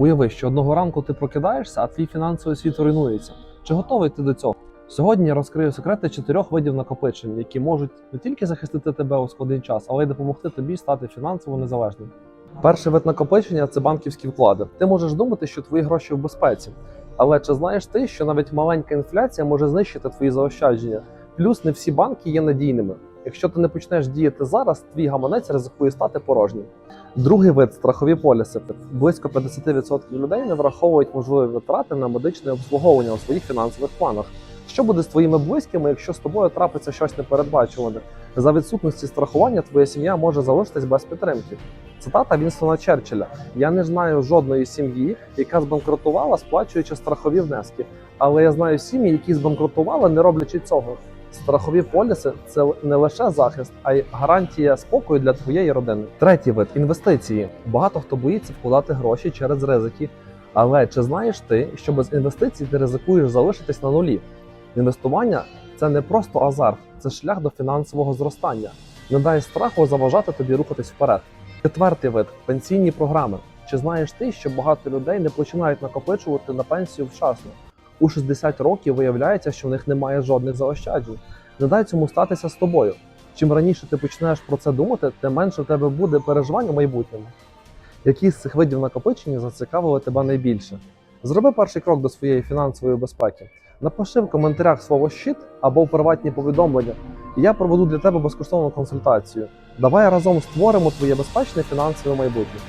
Уяви, що одного ранку ти прокидаєшся, а твій фінансовий світ руйнується. Чи готовий ти до цього? Сьогодні я розкрию секрети чотирьох видів накопичень, які можуть не тільки захистити тебе у складний час, але й допомогти тобі стати фінансово незалежним. Перший вид накопичення це банківські вклади. Ти можеш думати, що твої гроші в безпеці, але чи знаєш ти, що навіть маленька інфляція може знищити твої заощадження? Плюс не всі банки є надійними. Якщо ти не почнеш діяти зараз, твій гаманець ризикує стати порожнім. Другий вид страхові поліси. Близько 50% людей не враховують можливі витрати на медичне обслуговування у своїх фінансових планах. Що буде з твоїми близькими, якщо з тобою трапиться щось непередбачуване? За відсутності страхування твоя сім'я може залишитись без підтримки. Цитата Вінстона Черчилля: Я не знаю жодної сім'ї, яка збанкрутувала, сплачуючи страхові внески. Але я знаю сім'ї, які збанкрутували, не роблячи цього. Страхові поліси це не лише захист, а й гарантія спокою для твоєї родини. Третій вид інвестиції. Багато хто боїться вкладати гроші через ризики. Але чи знаєш ти, що без інвестицій ти ризикуєш залишитись на нулі? Інвестування це не просто азарт, це шлях до фінансового зростання. Не дай страху заважати тобі рухатись вперед. Четвертий вид пенсійні програми. Чи знаєш ти, що багато людей не починають накопичувати на пенсію вчасно? У 60 років виявляється, що в них немає жодних заощаджень. Не дай цьому статися з тобою. Чим раніше ти почнеш про це думати, тим менше в тебе буде переживань у майбутньому. Які з цих видів накопичення зацікавили тебе найбільше? Зроби перший крок до своєї фінансової безпеки. Напиши в коментарях слово щит або в приватні повідомлення, і я проведу для тебе безкоштовну консультацію. Давай разом створимо твоє безпечне фінансове майбутнє.